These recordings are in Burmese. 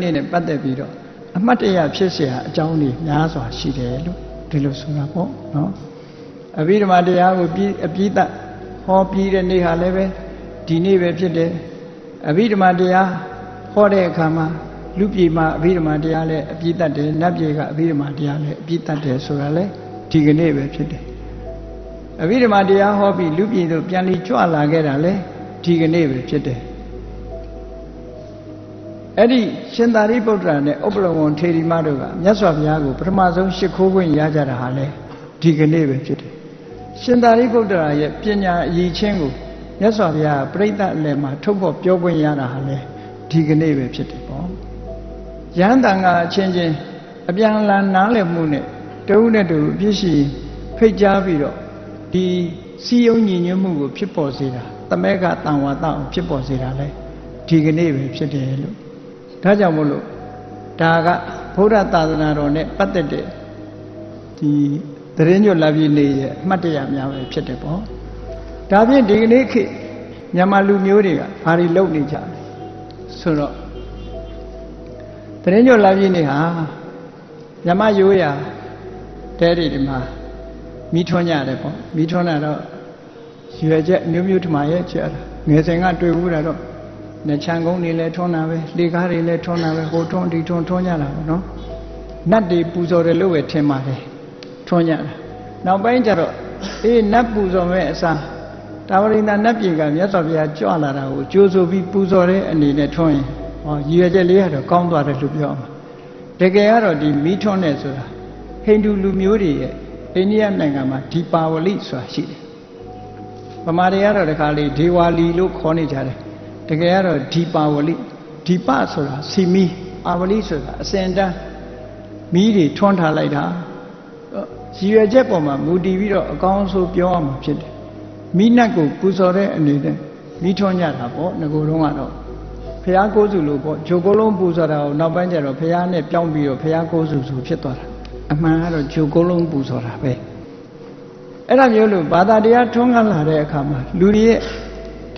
နေ့နဲ့ပတ်သက်ပြီးတော့အမှတ်တရဖြစ်เสียအကြောင်းတွေများစွာရှိတယ်လို့ဒီလိုဆိုတာပေါ့နော်အဘိဓမ္မာတရားကိုပြီးအပြီးသတ်ဟောပြီးတဲ့နေ့ဟာလည်းပဲဒီနေ့ပဲဖြစ်တယ်အဘိဓမ္မာတရားဟောတဲ့အခါမှာလူပြည်မှာအဘိဓမ္မာတရားလည်းအပြီးသတ်တယ်နတ်ပြည်ကအဘိဓမ္မာတရားလည်းအပြီးသတ်တယ်ဆိုတာလည်းဒီကနေ့ပဲဖြစ်တယ်အဘိဓမ္မာတရားဟောပြီးလူပြည်သို့ပြန်လီကြွလာခဲ့တာလည်းဒီကနေ့ပဲဖြစ်တယ် အဲ့ဒီရှင်သာရိပုတ္တရာနဲ့ဥပ္ပလဝံထေရီမတို့ကမြတ်စွာဘုရားကိုပထမဆုံးရှ िख ိုးခွင့်ရကြတာဟာလေဒီကနေ့ပဲဖြစ်တယ်။ရှင်သာရိပုတ္တရာရဲ့ပညာအရည်ချင်းကိုမြတ်စွာဘုရားပြိဋ္ဌအလယ်မှာထုတ်ဖော်ပြောခွင့်ရတာဟာလေဒီကနေ့ပဲဖြစ်တယ်ပေါ့။ယဟန်တန်ကအချင်းချင်းအပြန်အလှန်နားလည်မှုနဲ့တဝုနဲ့တူအပြည့်ရှိဖိတ်ကြားပြီးတော့ဒီစီယုံညီညွတ်မှုကိုဖြစ်ပေါ်စေတာတမဲကတန်ဝါတအောင်ဖြစ်ပေါ်စေတာလေဒီကနေ့ပဲဖြစ်တယ်လို့ ဒါကြောင့်မို့လို့ဒါကဗုဒ္ဓသာသနာတော်နဲ့ပတ်သက်တဲ့ဒီသရင်ညွတ်လာပြီးနေရဲ့အမှတ်တရများပဲဖြစ်တယ်ပေါ့ဒါဖြင့်ဒီကနေ့ခေတ်မြန်မာလူမျိုးတွေကဘာတွေလုပ်နေကြလဲဆိုတော့သရင်ညွတ်လာပြီးနေဟာမြမရိုးရာတဲတွေဒီမှာမိထွန်းကြတယ်ပေါ့မိထွန်းတာတော့ရွယ်ချက်အမျိုးမျိုးထမရဲ့ကျတာငယ်စဉ်ကတွေ့ဘူးတာတော့ နှချမ်းကုန်းတွေလည်းထွန်းတာပဲလေကားတွေလည်းထွန်းတာပဲဟိုထွန်းဒီထွန်းထွန်းကြတာပေါ့နော်နတ်တွေပူဇော်တယ်လို့ပဲထင်ပါတယ်ထွန်းကြတာနောက်ပိုင်းကျတော့အေးနတ်ပူဇော်မဲ့အစားတာဝရိန္ဒနတ်ပြည်ကမြတ်စွာဘုရားကြွလာတာကိုကြိုးဆိုပြီးပူဇော်တဲ့အနေနဲ့ထွန်းရင်ဟောရည်ရွယ်ချက်လေးကတော့ကောင်းသွားတယ်လို့ပြောမှာတကယ်ကတော့ဒီမိထွန်းတဲ့ဆိုတာဟိန္ဒူလူမျိုးတွေရဲ့အိန္ဒိယနိုင်ငံမှာဒီပါဝလိဆိုတာရှိတယ်ဗမာတွေကတော့တခါလေဒေဝါလီလို့ခေါ်နေကြတယ် တကယ်ကတော့ဒီပါဝလိဒီပဆိုတာစီမီပါဝလိဆိုတာအစင်တန်းမီးတွေထွန်းထားလိုက်တာရည်ရွယ်ချက်ပေါ်မှာမူတည်ပြီးတော့အကောင်းဆုံးပြောရမှာဖြစ်တယ်မိနတ်ကိုပူဇော်တဲ့အနေနဲ့မိထွန်းကြတာပေါ့ငကိုယ်တော့ကတော့ဖះကိုးစုလို့ပေါ့ဂျိုကိုလုံးပူဇော်တာကိုနောက်ပိုင်းကျတော့ဖះနဲ့ပြောင်းပြီးတော့ဖះကိုးစုဆိုဖြစ်သွားတာအမှန်ကတော့ဂျိုကိုလုံးပူဇော်တာပဲအဲ့ဒါမျိုးလို့ဘာသာတရားထွန်းကားလာတဲ့အခါမှာလူတွေရဲ့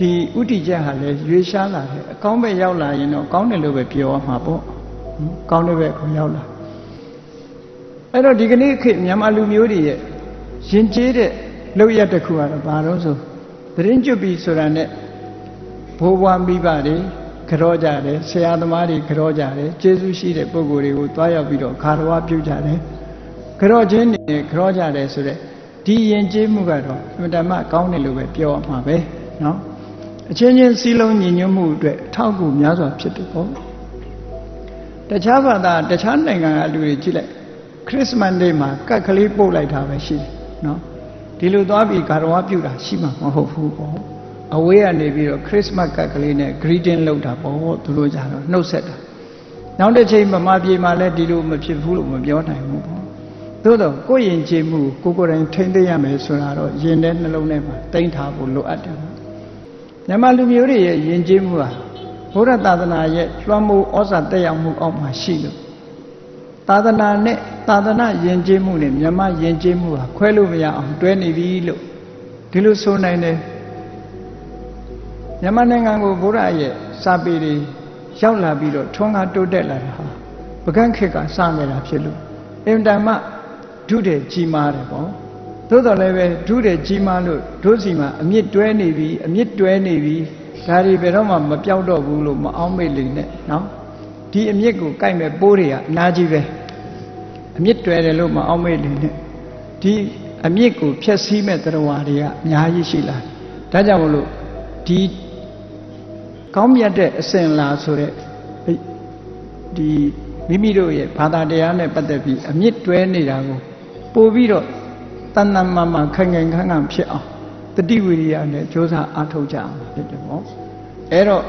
ဒီဥတီချက်ဟာလည်းရွေရှားလာတယ်အကောင်းပဲရောက်လာရင်တော့ကောင်းတယ်လို့ပဲပြောရမှာပေါ့နော်ကောင်းတဲ့ဘက်ကိုရောက်လာအဲ့တော့ဒီကနေ့ခေတ်မြန်မာလူမျိုးတွေရဲ့ရင်ကျေးတဲ့လောက်ရတစ်ခုကတော့ဘာလို့ဆိုသတင်းကျွတ်ပြီဆိုတာနဲ့ဘိုးဘွားမိဘတွေကြောကြတယ်ဆရာသမားတွေကြောကြတယ်ကျေးဇူးရှိတဲ့ပုဂ္ဂိုလ်တွေကိုတွားရောက်ပြီးတော့ခါတော်ဝပြုကြတယ်ကြောချင်းတွေကြောကြတယ်ဆိုတော့ဒီရင်ကျေးမှုကတော့အမှန်တမ်းကောင်းတယ်လို့ပဲပြောရမှာပဲเนาะ အချင်းချင်းစည်းလုံးညီညွတ်မှုအတွက်အထောက်အကူများစွာဖြစ်တယ်ပေါ့တခြားဘာသာတခြားနိုင်ငံကလူတွေကြည့်လိုက်ခရစ်မတ်နေ့မှာကတ်ကလေးပို့လိုက်တာပဲရှိတယ်နော်ဒီလိုသွားပြီးဂါရဝပြုတာရှိမှာမဟုတ်ဘူးပေါ့အဝေးကနေပြီးတော့ခရစ်မတ်ကတ်ကလေးနဲ့ greeting လုပ်တာပေါ့သူတို့ကြတော့နှုတ်ဆက်တာနောက်တစ်ချိန်ဗမာပြည်မှာလည်းဒီလိုမဖြစ်ဘူးလို့မပြောနိုင်ဘူးပေါ့သို့တော့ကိုယ်ရင်ကျေးမှုကိုကိုယ်တိုင်ထိမ့်သိရမယ်ဆိုတာတော့ယင်တဲ့နှလုံးထဲမှာတိမ့်ထားဖို့လိုအပ်တယ် မြန်မာလူမျိုးတွေရဲ့ယဉ်ကျေးမှုဟာဘုရားသာသနာရဲ့လွှမ်းမိုးဩဇာတက်ရောက်မှုအောက်မှာရှိလို့သာသနာနဲ့သာသနာယဉ်ကျေးမှုနဲ့မြန်မာယဉ်ကျေးမှုဟာခွဲလို့မရအောင်တွဲနေပြီလို့ဒီလိုဆိုနိုင်တယ်မြန်မာနိုင်ငံကိုဘုရားရဲ့စာပေတွေရောက်လာပြီးတော့ထွန်းကားတိုးတက်လာတာဟာပကန့်ခေတ်ကစနေတာဖြစ်လို့အင်တန်မှဒုတဲ့ကြီးမားတယ်ပေါ့ သို့တော်လည်းပဲဒုတဲ့ကြီးမားလို့ဒုစီမှာအမြင့်တွဲနေပြီအမြင့်တွဲနေပြီဒါတွေဘယ်တော့မှမပြောက်တော့ဘူးလို့မအောင်မေ့လိမ့်နဲ့နော်ဒီအမြင့်ကိုကြိုက်မဲ့ပိုးတွေကအနာကြီးပဲအမြင့်တွဲတယ်လို့မအောင်မေ့လိမ့်နဲ့ဒီအမြင့်ကိုဖျက်ဆီးမဲ့တရားဝါတွေကအများကြီးရှိလာတယ်ဒါကြောင့်မလို့ဒီကောင်းမြတ်တဲ့အစဉ်လာဆိုတဲ့ဒီမိမိတို့ရဲ့ဘာသာတရားနဲ့ပတ်သက်ပြီးအမြင့်တွဲနေတာကိုပို့ပြီးတော့ တန်တန်မာမာခိုင်ခိုင်ခန့်ခန့်ဖြစ်အောင်တတိဝိရိယနဲ့ကြိုးစားအားထုတ်ကြအောင်ဖြစ်တယ်ပေါ့အဲ့တော့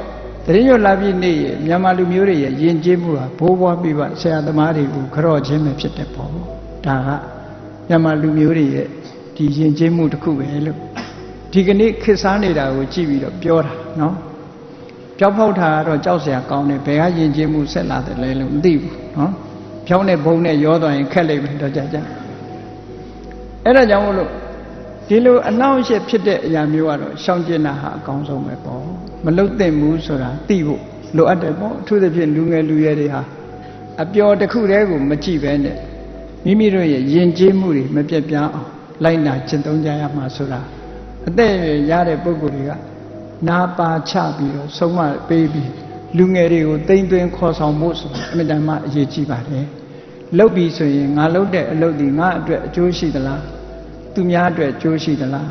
တရင်ရွတ်လာပြီးနေ့ရမြန်မာလူမျိုးတွေရဲ့ယဉ်ကျေးမှုဟာဘိုးဘွားပြပဆရာသမားတွေကိုကြော့ခြင်းပဲဖြစ်တယ်ပေါ့ဒါကမြန်မာလူမျိုးတွေရဲ့ဒီယဉ်ကျေးမှုတစ်ခုပဲလို့ဒီကနေ့ခေတ်စားနေတာကိုကြည့်ပြီးတော့ပြောတာနော်ကြောက်ဖောက်တာကတော့ကြောက်စရာကောင်းတယ်ဘယ်ကယဉ်ကျေးမှုဆက်လာတယ်လဲလို့မသိဘူးနော်ဖြောင်းတဲ့ဘုံနဲ့ရောသွားရင်ခက်လိမ့်မယ်တော့ကြကြ အဲ့ဒါကြောင့်မလို့ဒီလိုအနှောင့်အယှက်ဖြစ်တဲ့အရာမျိုးကတော့ရှောင်ကျဉ်တာဟာအကောင်းဆုံးပဲပေါ့မလုတ်သင့်ဘူးဆိုတာသိဖို့လိုအပ်တယ်ပေါ့အထူးသဖြင့်လူငယ်လူရွယ်တွေဟာအပျော်တစ်ခုတည်းကိုမကြည့်ပဲနဲ့မိမိတို့ရဲ့ယဉ်ကျေးမှုတွေမပြတ်ပြားအောင်လိုက်နာကျင့်သုံးကြရမှာဆိုတာအသက်အရွယ်ရတဲ့ပုဂ္ဂိုလ်တွေကနာပါချပြီးတော့ဆုံးမပေးပြီးလူငယ်တွေကိုတိမ့်သွင်းခေါ်ဆောင်ဖို့ဆိုတာအမြဲတမ်းအရေးကြီးပါတယ် လုပ်ပြီးဆိုရင်ငါလုပ်တဲ့အလုပ်ဒီငါအတွက်အကျိုးရှိသလားသူများအတွက်အကျိုးရှိသလား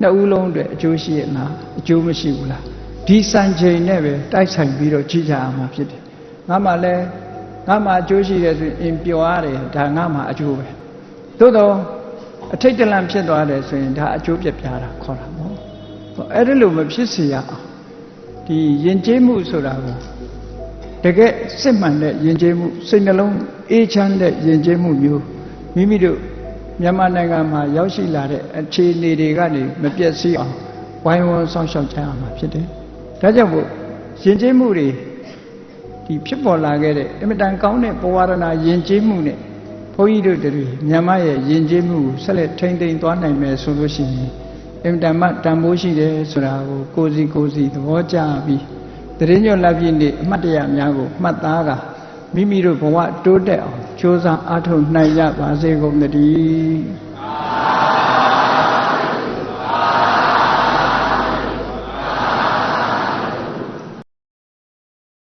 နှစ်ဦးလုံးအတွက်အကျိုးရှိရဲ့လားအကျိုးမရှိဘူးလားဒီစံချိန်နဲ့ပဲတိုက်ဆိုင်ပြီးတော့ကြည့်ကြရမှာဖြစ်တယ်ငါမှလည်းငါမှအကျိုးရှိတယ်ဆိုရင်အင်ပျော်ရတယ်ဒါငါမှအကျိုးပဲသို့တော့အထိတ်တလန့်ဖြစ်သွားတယ်ဆိုရင်ဒါအကျိုးပြပြတာခေါ်တာပေါ့အဲ့ဒါလို့မဖြစ်စေရအောင်ဒီယဉ်ကျေးမှုဆိုတာကို တကယ်စစ်မှန်တဲ့ယဉ်ကျေးမှုစိတ်နှလုံးအေးချမ်းတဲ့ယဉ်ကျေးမှုမျိုးမိမိတို့မြန်မာနိုင်ငံမှာရောက်ရှိလာတဲ့အခြေအနေတွေကနေမပြည့်စည်အောင်ဝိုင်းဝန်းဆောင်ရှောက်ကြရမှာဖြစ်တယ်။ဒါကြောင့်မို့ယဉ်ကျေးမှုတွေဒီဖြစ်ပေါ်လာခဲ့တဲ့အင်မတန်ကောင်းတဲ့ဘဝရဏယဉ်ကျေးမှုနဲ့ဘုန်းကြီးတို့တွေမြန်မာရဲ့ယဉ်ကျေးမှုကိုဆက်လက်ထိန်းသိမ်းသွားနိုင်မယ်ဆိုလို့ရှိရင်အင်မတန်မှတန်ဖိုးရှိတယ်ဆိုတာကိုကိုယ်စီကိုယ်စီသဘောကျပြီး တရင်ညွတ်လက်ပြည့်နေ့အမှတ်တရများကိုမှတ်သားကမိမိတို့ဘဝတိုးတက်အောင်ကြိုးစားအားထုတ်နိုင်ကြပါစေကုန်သတည်း